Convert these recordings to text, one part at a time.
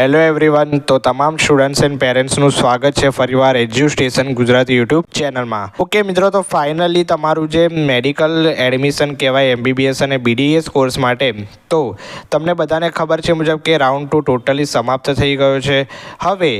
Hello everyone તો તમામ students and પેરેન્ટ્સનું સ્વાગત છે ફરીવાર એજ્યુ સ્ટેશન ગુજરાતી યુટ્યુબ ચેનલમાં ઓકે મિત્રો, તો ફાઇનલી તમારું જે મેડિકલ એડમિશન કહેવાય એમબીબીએસ અને બીડીએસ કોર્સ માટે, તો તમને બધાને ખબર છે મુજબ કે રાઉન્ડ ટુ ટોટલી સમાપ્ત થઈ ગયો છે. હવે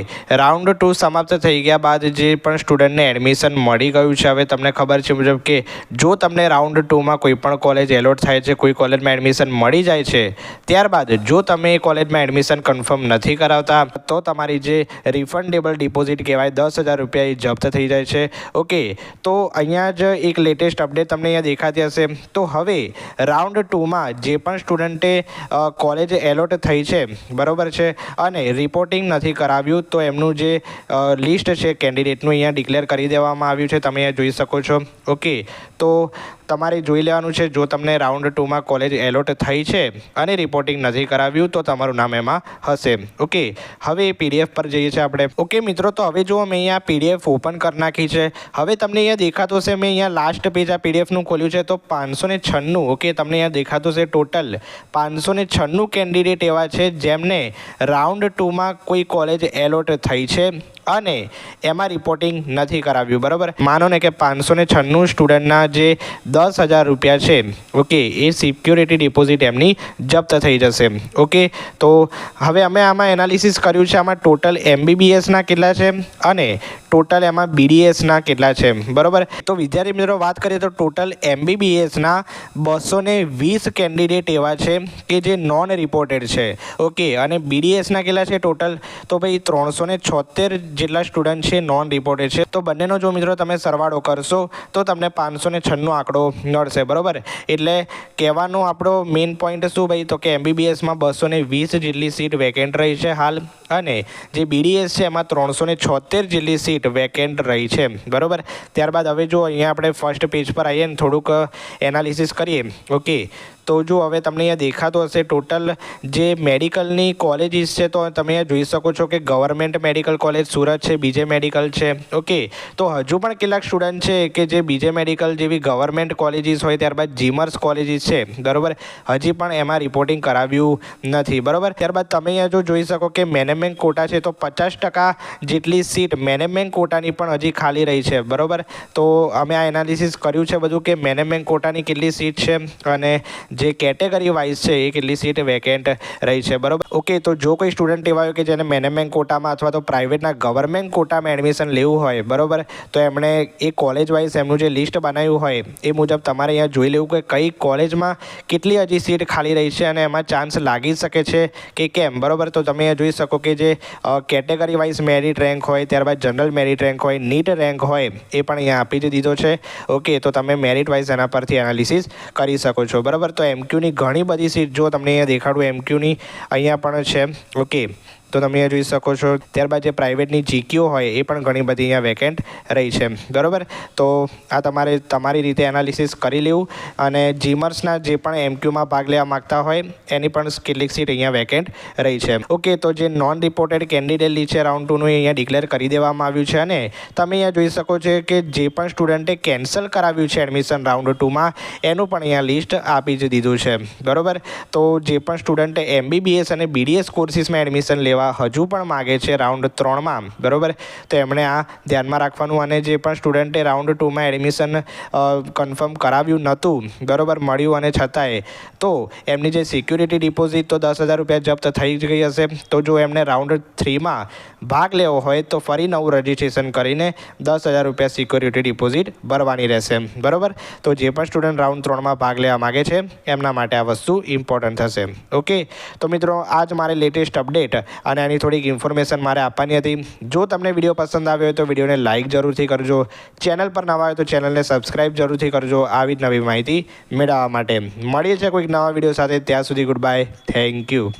રાઉન્ડ ટુ સમાપ્ત થઈ ગયા બાદ જે પણ સ્ટુડન્ટને એડમિશન મળી ગયું છે, હવે તમને ખબર છે મુજબ કે જો તમને રાઉન્ડ ટુમાં કોઈ પણ કોલેજ એલોટ થાય છે, કોઈ કોલેજમાં એડમિશન મળી જાય છે, ત્યારબાદ જો તમે એ કોલેજમાં એડમિશન કન્ફર્મ નથી કરાવતા, તો તમારી જે રિફંડેબલ ડિપોઝિટ કહેવાય, દસ હજાર રૂપિયા એ જપ્ત થઈ જાય છે. ઓકે, તો અહીંયા જ એક લેટેસ્ટ અપડેટ તમને અહીંયા દેખાતી હશે. તો હવે રાઉન્ડ ટુમાં જે પણ સ્ટુડન્ટે કોલેજ એલોટ થઈ છે, બરાબર છે, અને રિપોર્ટિંગ નથી કરાવ્યું, તો એમનું જે લિસ્ટ છે કેન્ડિડેટનું અહીંયા ડિક્લેર કરી દેવામાં આવ્યું છે. તમે અહીંયા જોઈ શકો છો. ઓકે, તો તમારે જોઈ લેવાનું છે, જો તમને રાઉન્ડ ટુમાં કોલેજ એલોટ થઈ છે અને રિપોર્ટિંગ નથી કરાવ્યું, તો તમારું નામ એમાં હશે. ઓકે, હવે પીડીએફ પર જઈએ છીએ આપણે. ઓકે, મિત્રો, તો હવે જુઓ મેં અહીંયા પીડીએફ ઓપન કરી નાખી છે, હવે તમને અહીંયા દેખાતું હશે, મેં અહીંયા લાસ્ટ પેજ આ પીડીએફનું ખોલ્યું છે, તો પાંચસો ને છન્નું, ઓકે, તમને અહીંયા દેખાતું હશે ટોટલ પાંચસો ને છન્નું કેન્ડિડેટ એવા છે જેમને રાઉન્ડ ટુમાં કોઈ કોલેજ એલોટ થઈ છે. અને એમાં રિપોર્ટિંગ નથી કરાવ્યું, બરાબર? માનો ને કે પાંચસો ને છન્નું સ્ટુડન્ટના જે દસ હજાર રૂપિયા છે, ઓકે, એ સિક્યોરિટી ડિપોઝિટ એમની જપ્ત થઈ જશે, ઓકે? તો હવે અમે આમાં એનાલિસિસ કર્યું છે, આમાં ટોટલ એમબીબીએસના કેટલા છે? અને ટોટલ એમાં બીડીએસના કેટલા છે? બરાબર? તો વિદ્યાર્થી મિત્રો, વાત કરીએ તો ટોટલ એમબીબીએસના બસો ને વીસ કેન્ડિડેટ એવા છે કે જે નોન રિપોર્ટેડ છે. ઓકે, અને બીડીએસના કેટલા છે ટોટલ? તો ભાઈ ત્રણસો ને છોતેર જેટલા સ્ટુડન્ટ છે નોન રિપોર્ટેડ છે. તો બંનેનો જો મિત્રો તમે સરવાળો કરશો, તો તમને પાંચસો ને છન્નો આંકડો મળશે. બરાબર? એટલે કહેવાનો આપણો મેઇન પોઈન્ટ શું ભાઈ? તો કે એમબીબીએસમાં બસો ને વીસ જેટલી સીટ વેકેન્ટ રહી છે હાલ. અને જે બીડીએસ છે, એમાં ત્રણસો ને છોતેર જેટલી સીટ વેકેન્ટ રહી છે. બરાબર? ત્યારબાદ હવે જો અહીંયા આપણે ફર્સ્ટ પેજ પર આવીએ ને થોડુંક એનાલિસિસ કરીએ. ઓકે તો જો હવે તમને અહીંયા દેખાતું હશે ટોટલ જે મેડિકલની કોલેજીસ છે, તો તમે અહીંયા જોઈ શકો છો કે ગવર્મેન્ટ મેડિકલ કોલેજ સુરત છે, બીજે મેડિકલ છે. ઓકે તો હજુ પણ કેટલાક સ્ટુડન્ટ છે કે જે બીજે મેડિકલ જેવી ગવર્મેન્ટ કોલેજીસ હોય, ત્યારબાદ જીમર્સ કોલેજીસ છે. બરાબર? હજી પણ એમાં રિપોર્ટિંગ કરાવ્યું નથી. બરાબર? ત્યારબાદ તમે અહીંયા જો જોઈ શકો કે મેનેજમેન્ટ કોટા છે, તો પચાસ ટકા જેટલી સીટ મેનેજમેન્ટ કોટાની પણ હજી ખાલી રહી છે. બરાબર? તો અમે આ એનાલિસિસ કર્યું છે બધું કે મેનેજમેન્ટ કોટાની કેટલી સીટ છે અને જે કેટેગરી વાઇઝ છે એ કેટલી સીટ વેકેન્ટ રહી છે, બરાબર? ઓકે તો જો કોઈ સ્ટુડન્ટ એવા હોય કે જેને મેનેજમેન્ટ કોટામાં અથવા તો પ્રાઇવેટના ગવર્મેન્ટ કોટામાં એડમિશન લેવું હોય, બરાબર? તો એમણે એ કોલેજ વાઇઝ એમનું જે લિસ્ટ બનાવ્યું હોય, એ મુજબ તમારે અહીંયા જોઈ લેવું કે કઈ કોલેજમાં કેટલી હજી સીટ ખાલી રહી છે અને એમાં ચાન્સ લાગી શકે છે કે કેમ, બરાબર? તો તમે અહીંયા જોઈ શકો કે જે કેટેગરી વાઇઝ મેરિટ રેન્ક હોય, ત્યારબાદ જનરલ મેરિટ રેન્ક હોય નીટ રેન્ક હોય, એ પણ અહીંયા આપી દીધો છે. ઓકે તો તમે મેરિટ વાઇઝ એના પરથી એનાલિસિસ કરી શકો છો, બરાબર? તો એમક્યુની ઘણી બધી સીટ જો તમને અહીંયા દેખાડું એમક્યુની અહીંયા પણ છે. ઓકે તો તમે અહીંયા જોઈ શકો છો. ત્યારબાદ જે પ્રાઇવેટની જીકીઓ હોય એ પણ ઘણી બધી અહીંયા વેકેન્ટ રહી છે. બરાબર? તો આ તમારે, તમારી રીતે એનાલિસિસ કરી લેવું અને જીમર્સના જે પણ એમક્યુમાં ભાગ લેવા માગતા હોય, એની પણ કેટલીક સીટ અહીંયા વેકેન્ટ રહી છે. ઓકે તો જે નોન રિપોર્ટેડ કેન્ડિડેટ લી છે રાઉન્ડ ટુનું અહીંયા ડિક્લેર કરી દેવામાં આવ્યું છે અને તમે અહીંયા જોઈ શકો છો કે જે પણ સ્ટુડન્ટે કેન્સલ કરાવ્યું છે એડમિશન રાઉન્ડ ટુમાં એનું પણ અહીંયા લિસ્ટ આપી જ દીધું છે. બરાબર? તો જે પણ સ્ટુડન્ટે એમબીબીએસ અને બીડીએસ કોર્સિસમાં એડમિશન લેવા લેવા હજુ પણ માગે છે રાઉન્ડ ત્રણમાં, બરાબર? તો એમણે આ ધ્યાનમાં રાખવાનું અને જે પણ સ્ટુડન્ટે રાઉન્ડ ટુમાં એડમિશન કન્ફર્મ કરાવ્યું નહોતું, બરાબર, મળ્યું અને છતાંય. તો એમની જે સિક્યુરિટી ડિપોઝિટ તો દસ હજાર રૂપિયા જપ્ત થઈ ગઈ હશે. તો જો એમને રાઉન્ડ થ્રીમાં ભાગ લેવો હોય તો ફરી નવું રજિસ્ટ્રેશન કરીને દસ હજાર રૂપિયા સિક્યુરિટી ડિપોઝિટ ભરવાની રહેશે, બરાબર? તો જે પણ સ્ટુડન્ટ રાઉન્ડ ત્રણમાં ભાગ લેવા માગે છે, એમના માટે આ વસ્તુ ઇમ્પોર્ટન્ટ થશે ઓકે? તો મિત્રો આ જ મારે લેટેસ્ટ અપડેટ અને આની થોડીક ઇન્ફોર્મેશન મારે આપવાની હતી. જો તમને વીડિયો પસંદ આવ્યો હોય તો વિડીયોને લાઇક જરૂરથી કરજો. ચેનલ પર નવા હોય તો ચેનલને સબસ્ક્રાઇબ જરૂરથી કરજો. આવી જ નવી માહિતી મેળવવા માટે. મળીએ છીએ કોઈક નવા વીડિયો સાથે. ત્યાં સુધી ગુડ બાય થેન્ક યુ